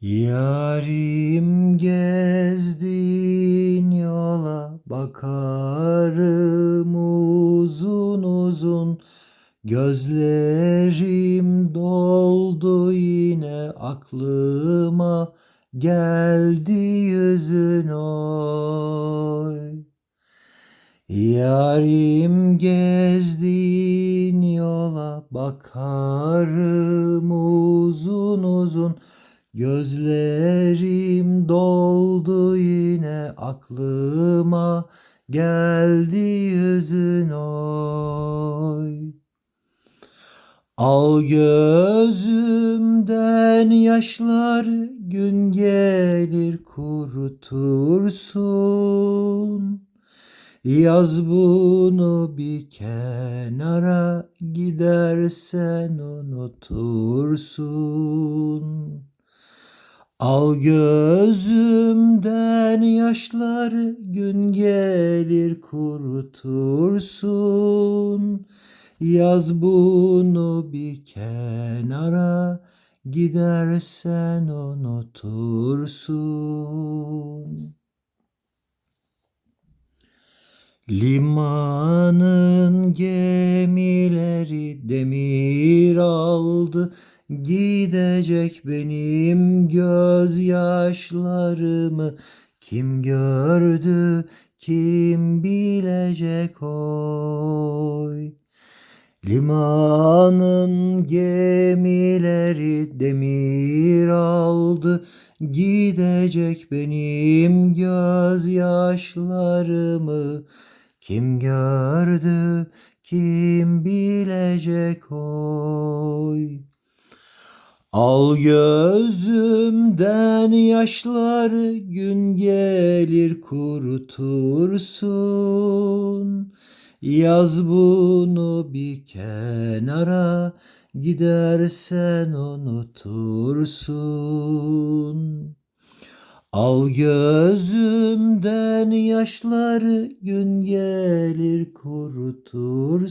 Yarim gezdin yola bakarım uzun uzun. Gözlerim doldu yine aklıma geldi yüzün oy. Yarim gezdin yola bakarım uzun uzun Gözlerim doldu yine aklıma geldi yüzün oy Al gözümden yaşları gün gelir kurutursun Yaz bunu bir kenara gidersen unutursun. Al gözümden yaşları gün gelir kurutursun. Yaz bunu bir kenara gidersen unutursun. Limanın gemileri demir aldı Gidecek benim gözyaşlarımı Kim gördü kim bilecek oy. Limanın gemileri demir aldı Gidecek benim gözyaşlarımı Kim gördü kim bilecek oy Al gözümden yaşları gün gelir kurutursun Yaz bunu bir kenara gidersen unutursun. Al gözümden yaşları gün gelir kurutursun.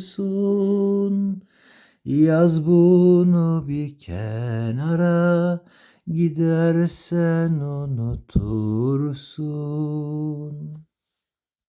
Yaz bunu bir kenara gidersen unutursun.